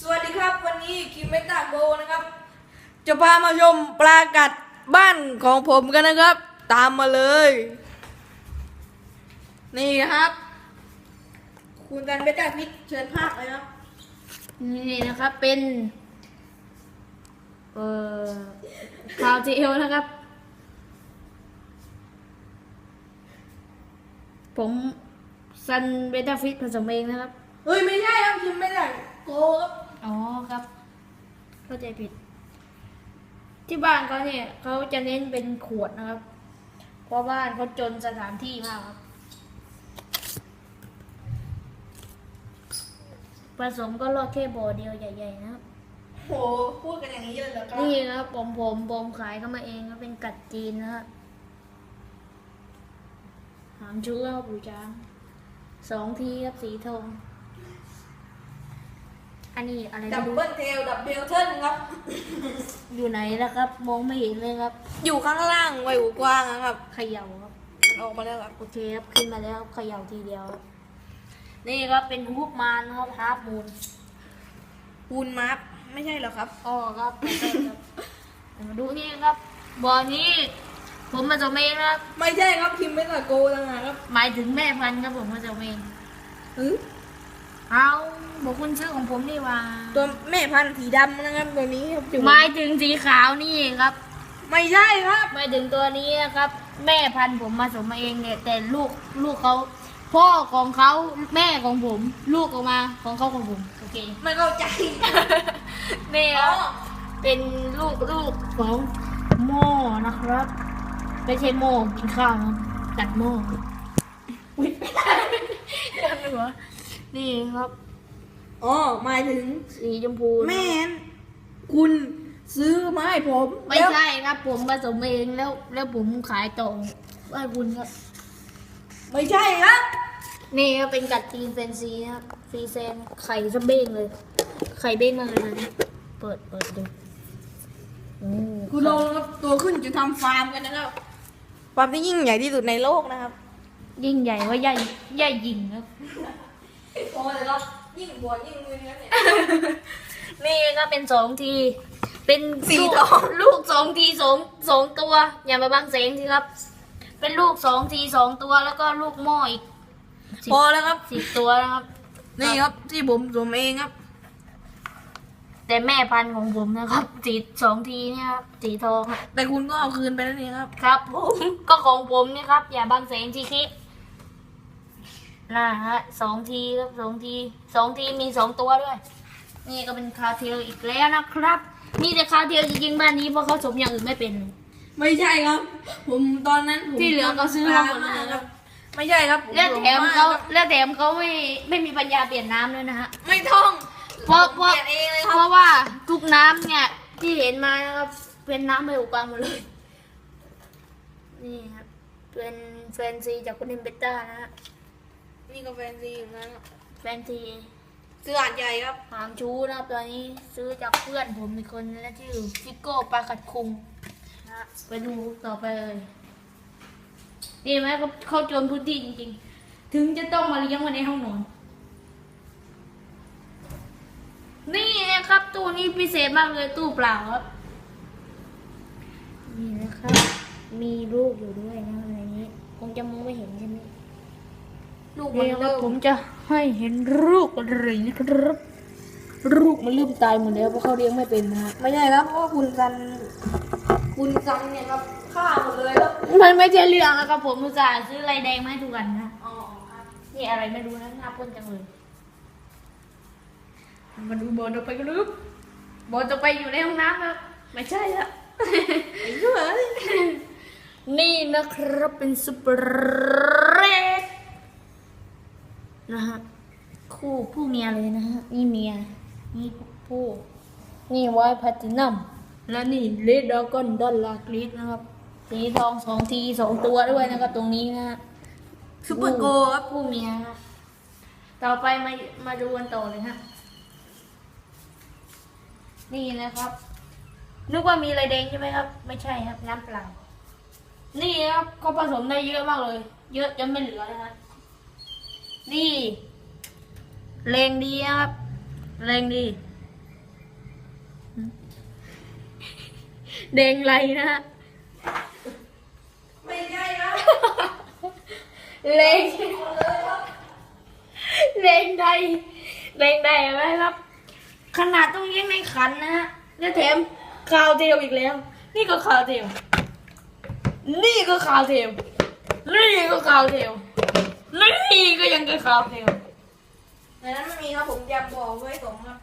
สวัสดีครับ วันนี้คิมเมตาโกนะครับ จะพามาชมปลากัดบ้านของผมกันนะครับ ตามมาเลย นี่ครับ คุณกันเบต้าพิษเชิญภาพเลยครับ นี่นะครับเป็น เอ่อคาวเจลนะครับ ผมซันเบต้าฟิตผสมเองนะครับ เฮ้ย ไม่ใช่ครับคิมเมตาโกครับ อ๋อครับ เข้าใจผิด ที่บ้านเขาเนี่ยเขาจะเน้นเป็นขวดนะครับ เพราะบ้านเขาจนสถานที่มากครับผสมก็รอดแค่บ่อเดียวใหญ่ๆนะครับ โหพูดกันอย่างนี้เลยเหรอครับนี่นะครับผมผมผมขายเข้ามาเองครับเป็นกัดจีนนะครับหางชูครับปูจางสองทีครับสีทอง อันนี้อะไรดัไม่บรู้เบิลเทลดับเบิลเทิลครับ อยู่ไหนแล้วครับ มองไม่เห็นเลยครับอยู่ข้างล่างไว้หูกว้างนะครับ เขย่าครับ มันออกมาแล้วครับ โอเคครับขึ้นมาแล้วครับเขย่าทีเดียวครับนี่ครับเป็นฮุกมานนะครับฮาร์ฟมูนปูนมาร์ไม่ใช่เหรอครับ อ๋อครับไม่ใช่ครับเดี๋ยวมาดูนี่ครับบ่อนี้ผมมาจากเองนะครับ ไม่ใช่ครับคิมเมตาโกต่างหากครับหมายถึงแม่พันธุ์ครับผมมาจากเองเฮ้ยเอา บอกคุณชื่อของผมนี่ว่าตัวแม่พันธุ์สีดำนะครับตัวนี้ครับอยู่หมายถึงสีขาวนี่ครับไม่ใช่ครับ หมายถึงตัวนี้นะครับ แม่พันธุ์ผมมาสมมาเองเนี่ยแต่ลูกลูกเขาพ่อของเขาแม่ของผม ลูกออกมาของเขาของผมโอเคไม่เข้าใจ นี่คอ๋รัอบเป็นลูกลูกของหม้อนะครับ ไม่ใช่หม้อกินข้าวนะตัดหม้ออุ๊ยกันหัวนี่ครับ อ๋อหมายถึงสีชมพูแม่นคุณซื้อมาให้ผมไม่แล้วใช่ครับ ผมผสมเองแล้ว แล้วผมขายต่อให้คุณครับ ไม่ใช่ครับ นี่ก็เป็นกัดจีนแฟนซีนะครับฟรีเซนไข่ซะเบ้งเลย ไข่เบ้งมากเลยนะเปิดเปิดดูอืมคุณลองครับตัวขึ้นจะทำฟาร์มกันนะครับฟาร์มที่ยิ่งใหญ่ที่สุดในโลกนะครับ ยิ่งใหญ่ว่าใหญ่ใหญ่ยิงครับ โอ้แต่เรา ยิ่งบวชยิ่งมือเนี่ยนี่ก็เป็นสองที เป็นสี่ลูกตัวลูกสองทีสองสองตัว อย่ามาบังเสียงทีครับ เป็นลูกสองทีสองตัวแล้วก็ลูกหม้ออีกสิบพอแล้วครับ สิบตัวนะครับ นี่ครับที่ผมสวมเองครับ แต่แม่พันธุ์ของผมนะครับสีสองทีเนี่ยครับสีทองอะแต่คุณก็เอาคืนไปแล้วนี่ครับ ครับผมก็ของผมเนี่ยครับ อย่าบังเสียงทีคิ นะฮะสองทีครับสองทีสองทีมีสองตัวด้วย นี่ก็เป็นคาเทลอีกแล้วนะครับมีแต่คาเทลจริงๆบ้านนี้เพราะเขาสมอย่างอื่นไม่เป็น ไม่ใช่ครับ ผมตอนนั้นผมที่เหลือก็ซื้อมาหมดเลยครับ ไม่ใช่ครับผแล้วแถมเขาหลงกครับแล้วแถมเขาไม่ไม่มีปัญญาเปลี่ยนน้ำด้วยนะฮะ ไม่ท่องเพราะเพราะเปลี่ยนเองเลยคเพรับราะว่าทุกน้ำเนี่ยที่เห็นมานะครับเป็นน้ำไม่อุกวางหมดเลย นี่ครับเป็นแฟนซีจากคุณเอมเบต้านะฮะ นี่ก็แฟนซีอยู่นั้นแฟนซีซื้ออ่านใหญ่ครับหามชูนะครับตอนนี้ซื้อจากเพื่อนผมอีกคนและชื่อฟิโก้ปลากัดคุงนะฮะไปดูต่อไปเลยดีไหมเขาเขาโจรพื้นที่จริงๆ ถึงจะต้องมาเลี้ยงไว้ในห้องนอน นี่นะครับ ตู้นี้พิเศษมากเลยตู้เปล่าครับ นี่นะครับ มีลูกอยู่ด้วยนะในนี้ คงจะมองไม่เห็นใช่ไหม ลูกมันนี่ครัเริ่บมผมจะให้เห็นลูกอะไรนะครับลูกมันเริ่มตายหมดแล้วเพราะเขาเลี้ยงไม่เป็นนะฮะไม่ใช่ครับเพราะว่าคุณซัน คุณซันเนี่ยครับฆ่าหมดเลยครับมันไม่ใช่เรื่องนะครับผมอุตส่าห์ซื้ออะไรแดงมาให้ทุกวันนะ อ๋อครับนี่อะไรไม่รู้นะหน้าพ่นจังเลย มาดูบอลต่อไปกันลึกบอลต่อไปอยู่ในห้องน้ำครับไม่ใช่ละ ไอ้เหี้ยนี่นะครับเป็นซุปเปอร์เรด นะฮะคู่ผู้เมียเลยนะฮะนี่เมียนี่ผู้นี่ไวท์แพลตินัมและนี่เลดดากอนดอลลาร์กรีดนะครับสีทองสองทีสองตัวด้วยนะครับตรงนี้นะฮะซุปเปอร์โกครับผู้เมียฮะต่อไปมามาดูกันต่อเลยฮะนี่นะครับ นึกว่ามีอะไรแดงใช่ไหมครับ ไม่ใช่ครับน้ำเปล่า นี่ครับเขาผสมได้เยอะมากเลย เยอะจนไม่เหลือเลยครับ นี่แรงดีนะครับแรงดีแดงไรนะฮะไม่ใช่ครับเลงเลงใดเลงใดไหมครับ ขนาดต้องเลี้ยงในขันนะฮะแล้วแถมคาวเทลอีกแล้ว นี่ก็คาวเทลนี่ก็คาวเทลนี่ก็คาวเทล นี่ก็ยังก็คาวเทลในนั้นไม่มีครับผมจะบอกไว้สองครับ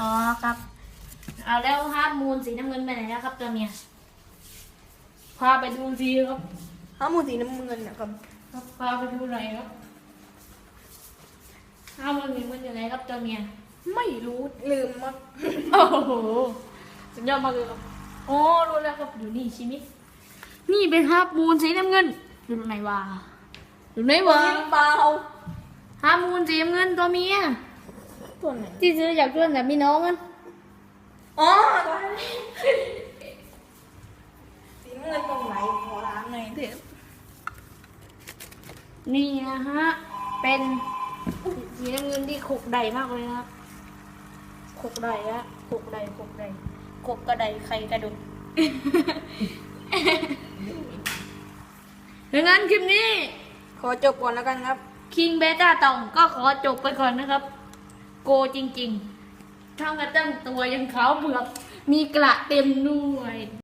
อ๋อครับ เอาแล้วฮาร์มูลสีน้ำเงินไปไหนแล้วครับตัวเมียพาไปดูสีครับข้ามูสีน้ำเงินนะครับครับพาไปดูหน่อยครับฮาร์มูลสีน้ำเงินอยู่ไหนครับตัวเมียไม่รู้ลืมมั้งโอ้โหสุดยอดมากเลยครับโอ้รู้แล้วครับอยู่นี่ชิมิ นี่เป็นฮาร์มูลสีน้ำเงิน อยู่ไหนวะอยู่ไหนวะเปล่าฮาร์มูลสีน้ำเงินตัวเมียตัวไหนที่ซื้อจากเพื่อนแต่พี่น้องกันอ๋อตัวนั้นสีน้ำเงินตรงไหนขอล้างหน่อยเถอะนี่นะฮะ เป็นสีน้ำเงินที่ขกใดมากเลยนะครับขกใดอะขกใดขกใดขกกระไดใครกระดุก ดังนั้นคลิปนี้ขอจบก่อนแล้วกันครับ คิงเบต้าตองก็ขอจบไปก่อนนะครับ โกจริงๆทั้งกระตั้งตัวยังขาวเปลือกมีกระเต็มด้วย